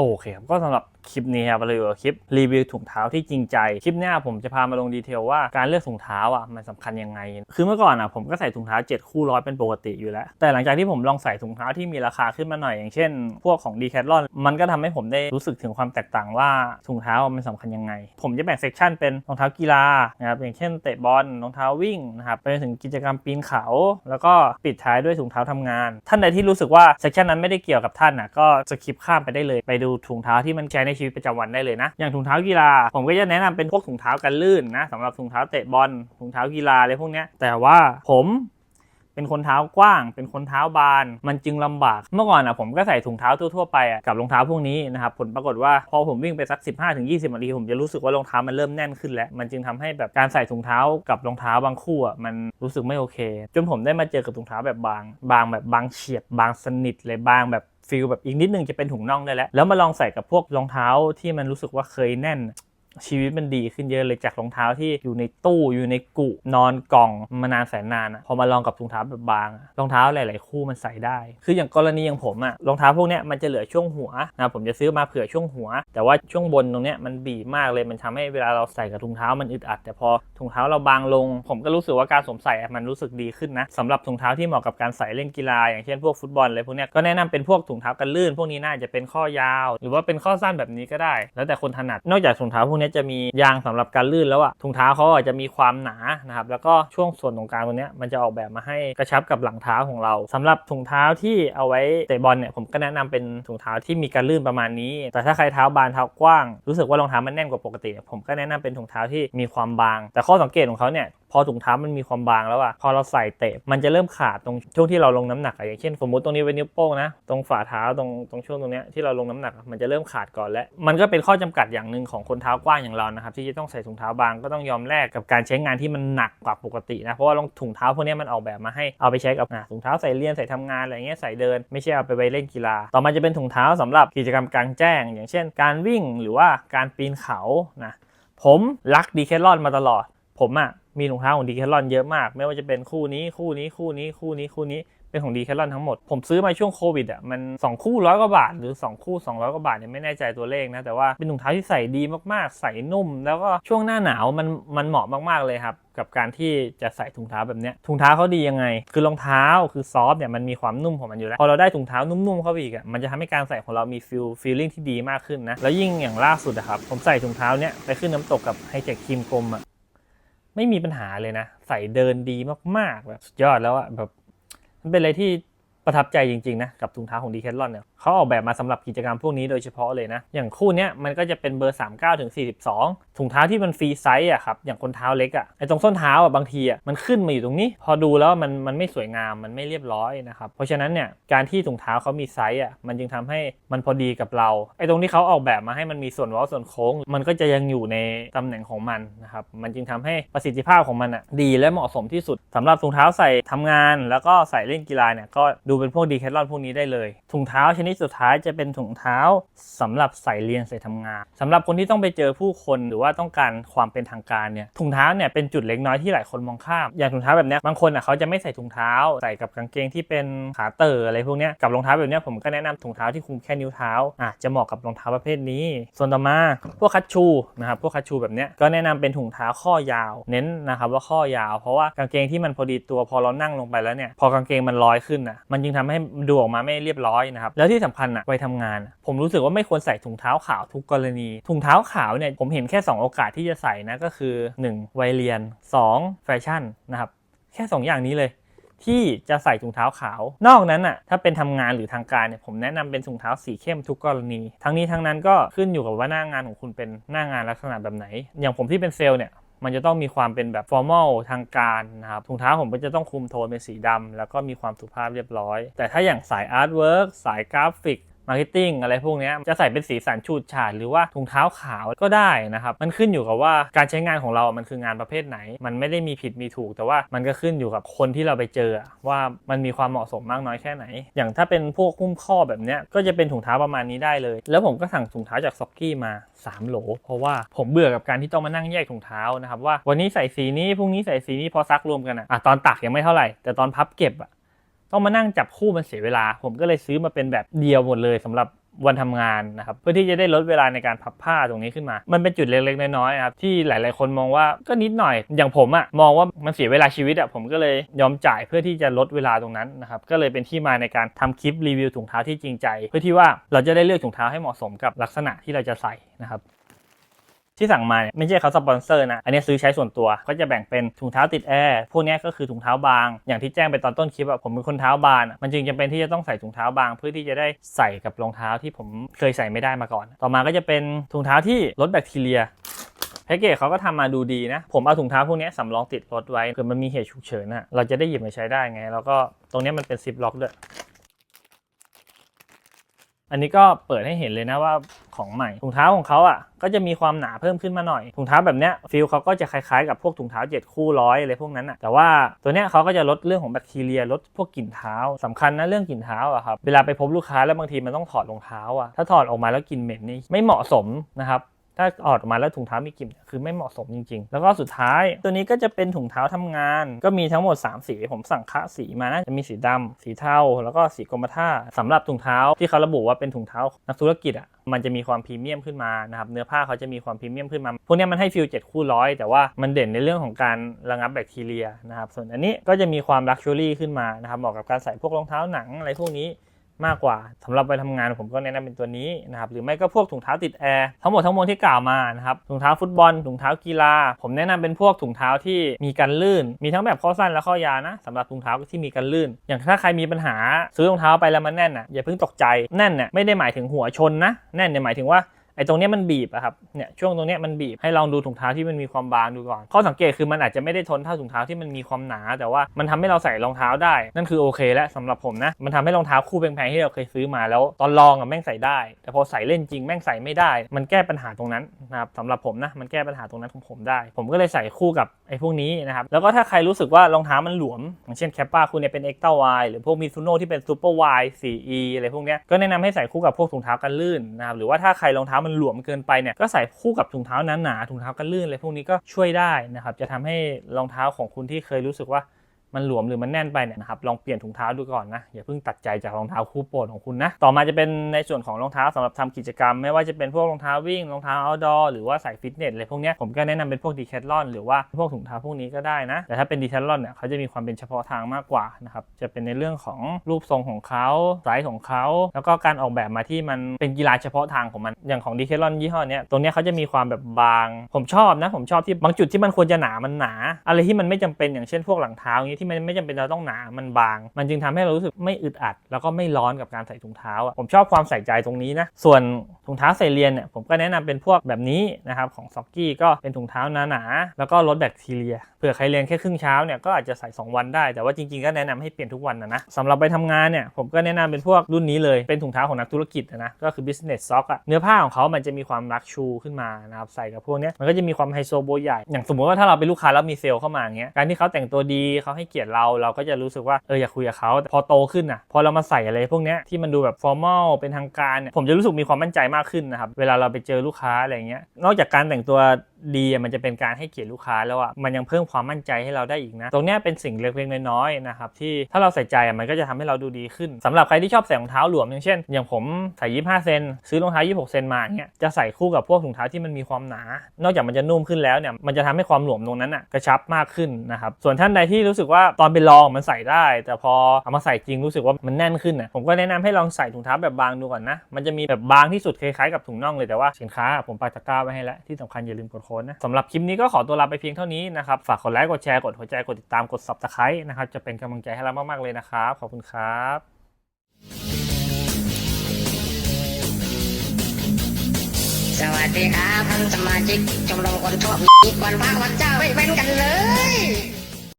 โอเคครับก็สำหรับคลิปนี้ครับเราอยู่กับคลิปรีวิวถุงเท้าที่จริงใจ คลิปนี้ผมจะพามาลงดีเทลว่าการเลือกถุงเท้าอะมันสำคัญยังไง คือเมื่อก่อนอะผมก็ใส่ถุงเท้า 7 คู่ร้อยเป็นปกติอยู่แล้ว แต่หลังจากที่ผมลองใส่ถุงเท้าที่มีราคาขึ้นมาหน่อยอย่างเช่น พวกของ d e c a t h l o n มันก็ทำให้ผมได้รู้สึกถึงความแตกต่างว่าถุงเท้ามันสำคัญยังไง ผมจะแบ่งเซกชันเป็นรองเท้ากีฬานะครับอย่างเช่นเตะบอลรองเท้าวิ่งนะครับไปถึงกิจกรรมปีนเขา แล้วก็ปิดท้ายด้วยถุงเท้าทำงาน ท่านใดที่รู้สึกว่าเซกชันนั้นไม่ได้เกี่ยวกับท่านน่ะก็จะคลิปข้ามไปได้เลยไปดูถุงเท้าที่มันใช้ในชีวิตประจำวันได้เลยนะ อย่างถุงเท้ากีฬา ผมก็จะแนะนำเป็นพวกถุงเท้ากันลื่นนะสำหรับถุงเท้าเตะบอลถุงเท้ากีฬาอะไรพวกนี้แต่ว่าผมเป็นคนเท้ากว้าง เป็นคนเท้าบาน มันจึงลำบาก เมื่อก่อนอะผมก็ใส่ถุงเท้าทั่วๆไปกับรองเท้าพวกนี้นะครับ ผลปรากฏว่าพอผมวิ่งไปสัก 15-20นาทีผมจะรู้สึกว่ารองเท้ามันเริ่มแน่นขึ้นแล้ว มันจึงทำให้แบบการใส่ถุงเท้ากับรองเท้าบางคู่อะมันรู้สึกไม่โอเค จนผมได้มาเจอกับถุงเท้าแบบบาง บางแบบบางเฉียบบางสนิทเลยบางแบบ ฟีลแบบอีกนิดนึงจะเป็นถุงน่องได้แล้ว แล้วมาลองใส่กับพวกรองเท้าที่มันรู้สึกว่าเคยแน่น ชีวิตมันดีขึ้นเยอะเลยจากรองเท้าที่อยู่ในตู้อยู่ในกุนอนกล่องมานานแสนนานอะพอมาลองกับถุงเท้าแบบบางรองเท้าหลาย ๆ คู่มันใส่ได้ คืออย่างกรณีอย่างผมอะรองเท้าพวกเนี้ยมันจะเหลือช่วงหัวนะผมจะซื้อมาเผื่อช่วงหัว แต่ว่าช่วงบนตรงเนี้ยมันบีบมากเลยมันทำให้เวลาเราใส่กับถุงเท้ามันอึดอัด แต่พอถุงเท้าเราบางลง ผมก็รู้สึกว่าการสวมใส่มันรู้สึกดีขึ้นนะสำหรับถุงเท้าที่เหมาะกับการใส่เล่นกีฬา อย่างเช่นพวกฟุตบอลอะไรพวกเนี้ยก็แนะนำเป็นพวกถุงเท้ากันลื่น พวกนี้น่าจะเป็นข้อยาว หรือว่าเป็นข้อสั้นแบบนี้ก็ได้ แล้วแต่คนถนัดนอกจากถุงเท้าพวกนี้จะมียางสำหรับการลื่นแล้วอะถุงเท้าเขาอาจจะมีความหนานะครับแล้วก็ช่วงส่วนตรงกลางตรงนี้มันจะออกแบบมาให้กระชับกับหลังเท้าของเราสำหรับถุงเท้าที่เอาไว้เตะบอลเนี่ยผมก็แนะนำเป็นถุงเท้าที่มีการลื่นประมาณนี้ แต่ถ้าใครเท้าบานเท้ากว้าง รู้สึกว่ารองเท้ามันแน่นกว่าปกติ ผมก็แนะนำเป็นถุงเท้าที่มีความบาง แต่ข้อสังเกตของเขาเนี่ยพอถุงเท้ามันมีความบางแล้วอะพอเราใส่เตะมันจะเริ่มขาดตรงช่วงที่เราลงน้ำหนักอะอย่างเช่น สมมติตรงนี้เป็นนิ้วโป้งนะตรงฝ่าเท้าตรงตรงช่วงตรงเนี้ยที่เราลงน้ำหนักมันจะเริ่มขาดก่อนแล้วมันก็เป็นข้อจำกัดอย่างหนึ่งของคนเท้ากว้างอย่างเรานะครับที่จะต้องใส่ถุงเท้าบางก็ต้องยอมแลกกับการใช้งานที่มันหนักกว่าปกตินะเพราะว่ารองถุงเท้าพวกนี้มันออกแบบมาให้เอาไปใช้กับอะถุงเท้าใส่เรียนใส่ทำงานอะไรเงี้ยใส่เดิน ไม่ใช่เอาไปไว้เล่นกีฬา ต่อมาจะเป็นถุงเท้าสำหรับกิจกรรมกลางแจ้ง อย่างเช่น การวิ่งหรือว่าการปีนเขานะผมรักดีแคทลอนมาตลอด ผมอะ มีถุงเท้าของดีแคทลอนเยอะมาก ไม่ว่าจะเป็นคู่นี้คู่นี้คู่นี้คู่นี้คู่นี้เป็นของดีแคทลอนทั้งหมด ผมซื้อมาช่วงโควิดอะมัน 2 คู่ร้อยกว่าบาท หรือ 2 คู่ 200กว่าบาทเนี่ยไม่แน่ใจตัวเลขนะ แต่ว่าเป็นถุงเท้าที่ใส่ดีมากๆ ใส่นุ่ม แล้วก็ช่วงหน้าหนาวมันมันเหมาะมากๆเลยครับ กับการที่จะใส่ถุงเท้าแบบเนี้ยถุงเท้าเขาดียังไง คือรองเท้าคือซอฟต์เนี่ยมันมีความนุ่มของมันอยู่แล้ว พอเราได้ถุงเท้านุ่มๆเข้าไปอีกอะมันจะทำให้การใส่ของเรามีฟิลฟีลลิ่งที่ดีมากขึ้นนะแล้วยิ่งอย่างล่าสุดอะครับผมใส่ถุงเท้าเนี่ยไปขึ้นน้ำตกกับไฮเทคครีมกลมอะ ไม่มีปัญหาเลยนะ ใส่เดินดีมากๆแบบสุดยอดแล้วอะแบบมันเป็นอะไรที่ ประทับใจจริงๆนะกับถุงเท้าของดีแคทลอนเนี่ยเขาออกแบบมาสำหรับกิจกรรมพวกนี้โดยเฉพาะเลยนะ อย่างคู่เนี้ยมันก็จะเป็นเบอร์ 39ถึง42 ถุงเท้าที่มันฟรีไซส์อะครับอย่างคนเท้าเล็กอะไอตรงส้นเท้าอะบางทีอะมันขึ้นมาอยู่ตรงนี้ พอดูแล้วมันมันไม่สวยงามมันไม่เรียบร้อยนะครับเพราะฉะนั้นเนี่ยการที่ถุงเท้าเขามีไซส์อะมันจึงทำให้มันพอดีกับเราไอตรงที่เขาออกแบบมาให้มันมีส่วนว้าส่วนโค้ง มันก็จะยังอยู่ในตำแหน่งของมันนะครับมันจึงทำให้ประสิทธิภาพของมันอะดีและเหมาะสมที่สุดสำหรับถุงเท้าใส่ทำงาน แล้วก็ใส่เล่นกีฬาเนี่ยก็ดูเป็นพวกดีแคทลอนพวกนี้ได้เลย ถุงเท้าชนิดสุดท้ายจะเป็นถุงเท้าสำหรับใส่เรียนใส่ทำงานสำหรับคนที่ต้องไปเจอผู้คนหรือว่าต้องการความเป็นทางการเนี่ยถุงเท้าเนี่ยเป็นจุดเล็กน้อยที่หลายคนมองข้ามอย่างถุงเท้าแบบเนี้ยบางคนอะเขาจะไม่ใส่ถุงเท้าใส่กับกางเกงที่เป็นขาเต๋ออะไรพวกเนี้ยกับรองเท้าแบบเนี้ยผมก็แนะนำถุงเท้าที่คุมแค่นิ้วเท้าอะจะเหมาะกับรองเท้าประเภทนี้ ส่วนต่อมาพวกคัชชูนะครับพวกคัชชูแบบเนี้ยก็แนะนำเป็นถุงเท้าข้อยาว เน้นนะครับว่าข้อยาว เพราะว่ากางเกงที่มันพอดีตัวพอเรานั่งลงไปแล้วเนี่ยพอกางเกงมันลอยขึ้นอะมันจึงทำให้ดูออกมาไม่เรียบร้อยนะครับแล้วที่สำคัญอะไปทำงาน ผมรู้สึกว่าไม่ควรใส่ถุงเท้าขาวทุกกรณี ถุงเท้าขาวเนี่ยผมเห็นแค่ 2 โอกาสที่จะใส่นะก็คือ 1. วัยเรียน 2. แฟชั่นนะครับแค่ 2 อย่างนี้เลยที่จะใส่ถุงเท้าขาว นอกนั้นอะถ้าเป็นทำงานหรือทางการเนี่ยผมแนะนำเป็นถุงเท้าสีเข้มทุกกรณี ทั้งนี้ทั้งนั้นก็ขึ้นอยู่กับว่าหน้างานของคุณเป็นหน้างานลักษณะแบบไหน อย่างผมที่เป็นเซลล์เนี่ย มันจะต้องมีความเป็นแบบฟอร์มอลทางการนะครับถุงเท้าผมก็จะต้องคุมโทนเป็นสีดำแล้วก็มีความสุภาพเรียบร้อย แต่ถ้าอย่างสายอาร์ตเวิร์กสายกราฟิก มาร์เก็ตติ้งอะไรพวกนี้จะใส่เป็นสีสันฉูดฉาดหรือว่าถุงเท้าขาวก็ได้นะครับ มันขึ้นอยู่กับว่าการใช้งานของเรา มันคืองานประเภทไหน มันไม่ได้มีผิดมีถูก แต่ว่ามันก็ขึ้นอยู่กับคนที่เราไปเจอ ว่ามันมีความเหมาะสมมากน้อยแค่ไหน อย่างถ้าเป็นพวกหุ้มข้อแบบนี้ก็จะเป็นถุงเท้าประมาณนี้ได้เลย แล้วผมก็สั่งถุงเท้าจากซ็อกกี้มา 3 โหล เพราะว่าผมเบื่อกับการที่ต้องมานั่งแยกถุงเท้านะครับว่าวันนี้ใส่สีนี้พรุ่งนี้ใส่สีนี้พอซักรวมกันอะอะตอนตักยังไม่เท่าไหร่แต่ตอนพับเก็บอะ ต้องมานั่งจับคู่มันเสียเวลา ผมก็เลยซื้อมาเป็นแบบเดียวหมดเลยสำหรับวันทำงานนะครับเพื่อที่จะได้ลดเวลาในการพับผ้าตรงนี้ขึ้นมา มันเป็นจุดเล็กๆน้อยๆนะครับที่หลาย ๆ คนมองว่าก็นิดหน่อย อย่างผมอะมองว่ามันเสียเวลาชีวิตอะผมก็เลยยอมจ่ายเพื่อที่จะลดเวลาตรงนั้นนะครับก็เลยเป็นที่มาในการทำคลิปรีวิวถุงเท้าที่จริงใจ เพื่อที่ว่าเราจะได้เลือกถุงเท้าให้เหมาะสมกับลักษณะที่เราจะใส่นะครับ ที่สั่งมาเนี่ยไม่ใช่เขาสปอนเซอร์นะ อันนี้ซื้อใช้ส่วนตัว ก็จะแบ่งเป็นถุงเท้าติดแอร์พวกนี้ก็คือถุงเท้าบาง อย่างที่แจ้งไปตอนต้นคลิปอะผมเป็นคนเท้าบานมันจึงจำเป็นที่จะต้องใส่ถุงเท้าบาง เพื่อที่จะได้ใส่กับรองเท้าที่ผมเคยใส่ไม่ได้มาก่อน ต่อมาก็จะเป็นถุงเท้าที่ลดแบคทีเรียแพ็กเกจเขาก็ทำมาดูดีนะ ผมเอาถุงเท้าพวกนี้สำรองติดรถไว้เผื่อมันมีเหตุฉุกเฉินอะเราจะได้หยิบมาใช้ได้ไง แล้วก็ตรงนี้มันเป็นซิปล็อกด้วย อันนี้ก็เปิดให้เห็นเลยนะว่าของใหม่ถุงเท้าของเขาอะก็จะมีความหนาเพิ่มขึ้นมาหน่อยถุงเท้าแบบเนี้ยฟิลเขาก็จะคล้ายๆกับพวกถุงเท้าเจ็ดคู่ร้อยอะไรพวกนั้นอะแต่ว่าตัวเนี้ยเขาก็จะลดเรื่องของแบคทีเรียลดพวกกลิ่นเท้าสำคัญนะเรื่องกลิ่นเท้าอะครับเวลาไปพบลูกค้าแล้วบางทีมันต้องถอดรองเท้าอะถ้าถอดออกมาแล้วกลิ่นเหม็นนี่ไม่เหมาะสมนะครับ ถ้าออกมาแล้วถุงเท้ามีกลิ่นคือไม่เหมาะสมจริง ๆ แล้วก็สุดท้าย ตัวนี้ก็จะเป็นถุงเท้าทำงาน ก็มีทั้งหมด 3 สี ผมสั่งคะสีมานะจะมีสีดำสีเทาแล้วก็สีกรมท่าสำหรับถุงเท้าที่เขาระบุว่าเป็นถุงเท้านักธุรกิจอะมันจะมีความพรีเมียมขึ้นมานะครับเนื้อผ้าเขาจะมีความพรีเมียมขึ้นมา พวกนี้มันให้ฟิล7คู่ร้อยแต่ว่ามันเด่นในเรื่องของการระงับแบคทีเรียนะครับส่วนอันนี้ก็จะมีความลักชัวรี่ขึ้นมานะครับเหมาะกับการใส่พวกรองเท้าหนังอะไรพวกนี้ มากกว่าสำหรับไปทำงานผมก็แนะนำเป็นตัวนี้นะครับหรือไม่ก็พวกถุงเท้าติดแอร์ทั้งหมดทั้งมวลที่กล่าวมานะครับถุงเท้าฟุตบอลถุงเท้ากีฬา ผมแนะนำเป็นพวกถุงเท้าที่มีกันลื่น มีทั้งแบบข้อสั้นและข้อยาวนะสำหรับถุงเท้าที่มีกันลื่น อย่างถ้าใครมีปัญหาซื้อรองเท้าไปแล้วมันแน่นอะอย่าเพิ่งตกใจแน่นเนี่ยไม่ได้หมายถึงหัวชนนะแน่นเนี่ยหมายถึงว่า ไอ้ตรงเนี้ยมันบีบอะครับเนี่ยช่วงตรงเนี้ยมันบีบให้ลองดูถุงเท้าที่มันมีความบางดูก่อน ข้อสังเกตคือมันอาจจะไม่ได้ทนเท่าถุงเท้าที่มันมีความหนา แต่ว่ามันทำให้เราใส่รองเท้าได้ นั่นคือโอเคแล้วสำหรับผมนะมันทำให้รองเท้าคู่แพงๆที่เราเคยซื้อมาแล้ว ตอนลองอะแม่งใส่ได้ แต่พอใส่เล่นจริงแม่งใส่ไม่ได้ มันแก้ปัญหาตรงนั้นนะครับสำหรับผมนะมันแก้ปัญหาตรงนั้นของผมได้ ผมก็เลยใส่คู่กับไอ้พวกนี้นะครับแล้วก็ถ้าใครรู้สึกว่ารองเท้ามันหลวม อย่างเช่นแคปป้าคุณเนี่ยเป็น e x t r a Y หรือพวกมิซูโน่ที่เป็น Super Y 4E อะไรพวกเนี้ยก็แนะนำให้ใส่คู่กับพวกถุงเท้ากันลื่นนะครับหรือว่าถ้าใครรองเท้ามันหลวมเกินไปเนี่ยก็ใส่คู่กับถุงเท้าหนาๆถุงเท้ากันลื่นอะไรพวกนี้ก็ช่วยได้นะครับจะทำให้รองเท้าของคุณที่เคยรู้สึกว่า มันหลวมหรือมันแน่นไปเนี่ยนะครับลองเปลี่ยนถุงเท้าดูก่อนนะอย่าเพิ่งตัดใจจากรองเท้าคู่โปรดของคุณนะต่อมาจะเป็นในส่วนของรองเท้าสำหรับทำกิจกรรม ไม่ว่าจะเป็นพวกรองเท้าวิ่งรองเท้า outdoor หรือว่าใส่ฟิตเนสอะไรพวกนี้ผมก็แนะนำเป็นพวกดีแคทลอนหรือว่าพวกถุงเท้าพวกนี้ก็ได้นะแต่ถ้าเป็นดีแคทลอนเนี่ยเขาจะมีความเป็นเฉพาะทางมากกว่านะครับจะเป็นในเรื่องของรูปทรงของเขาไซส์ของเขาแล้วก็การออกแบบมาที่มันเป็นกีฬาเฉพาะทางของมันอย่างของดีแคทลอนยี่ห้อเนี้ยตรงเนี้ยเขาจะมีความแบบบาง ผมชอบนะผมชอบที่บางจุดที่มันควรจะหนามันหนา อะไรที่มันไม่จำเป็นอย่างเช่นพวกหลังเท้านี้ที่มันไม่จำเป็นเราต้องหนา มันบาง มันจึงทำให้เรารู้สึกไม่อึดอัด แล้วก็ไม่ร้อนกับการใส่ถุงเท้าอะผมชอบความใส่ใจตรงนี้นะ ส่วนถุงเท้าใส่เรียนเนี่ยผมก็แนะนำเป็นพวกแบบนี้นะครับของซ็อกกี้ก็เป็นถุงเท้าหนาๆแล้วก็ลดแบคทีเรียเผื่อใครเรียนแค่ครึ่งเช้าเนี่ยก็อาจจะใส่ 2 วันได้ แต่ว่าจริงๆก็แนะนำให้เปลี่ยนทุกวันนะนะสำหรับไปทำงานเนี่ยผมก็แนะนำเป็นพวกรุ่นนี้เลยเป็นถุงเท้าของนักธุรกิจนะก็คือ business sock อะเนื้อผ้าของเขามันจะมีความรักชูขึ้นมานะครับใส่กับพวกเนี้ยมันก็จะมีความไฮโซโบใหญ่อย่างสมมติว่าถ้าเราเป็นลูกค้าแล้วมีเซลเข้ามาอย่างเงี้ยการที่เขาแต่งตัวดีเขาให้เกียรติเราเราก็จะรู้สึกว่าเอออยากคุยกับเขาพอโตขึ้นอะพอเรามาใส่อะไรพวกเนี้ยที่มันดูแบบฟอร์มอลเป็นทางการเนี่ยผมจะรู้สึกมีความมั่นใจมากขึ้นนะครับเวลาเราไปเจอลูกค้าอะไรเงี้ยนอกจากการแต่งตัวดีมันจะเป็นการให้เกียรติลูกค้าแล้วอะมันยังเพิ่มความมั่นใจให้เราได้อีกนะ ตรงนี้เป็นสิ่งเล็กๆน้อยๆนะครับที่ถ้าเราใส่ใจอะมันก็จะทำให้เราดูดีขึ้นสำหรับใครที่ชอบใส่รองเท้าหลวมอย่างเช่น อย่างผมใส่ 25 เซนซื้อรองเท้า 26 เซนมาเนี้ยจะใส่คู่กับพวกถุงเท้าที่มันมีความหนา นอกจากมันจะนุ่มขึ้นแล้วเนี่ยมันจะทำให้ความหลวมตรงนั้นอะกระชับมากขึ้นนะครับส่วนท่านใดที่รู้สึกว่าตอนไปลองมันใส่ได้ แต่พอเอามาใส่จริงรู้สึกว่ามันแน่นขึ้นอะผมก็แนะนำให้ลองใส่ถุงเท้าแบบบางดูก่อนนะมันจะมีแบบบางที่สุดคล้ายๆกับถุงน่องเลยแต่ว่าสินค้าผมปาตะกร้าไว้ให้แล้วที่สำคัญอย่าลืมกดค้ดนะสำหรับคลิปนี้ก็ขอตัวลาไปเพียงเท่านี้นะครับ ฝากกดไลค์ กดแชร์ กดหัวใจ กดติดตาม กด subscribe นะครับ จะเป็นกำลังใจให้เรามาก ๆ เลยนะครับ ขอบคุณครับสวัสดีครับท่านสมาชิกชมรมคนชอบมีวันพระวันเจ้าไม่เว้นกันเลย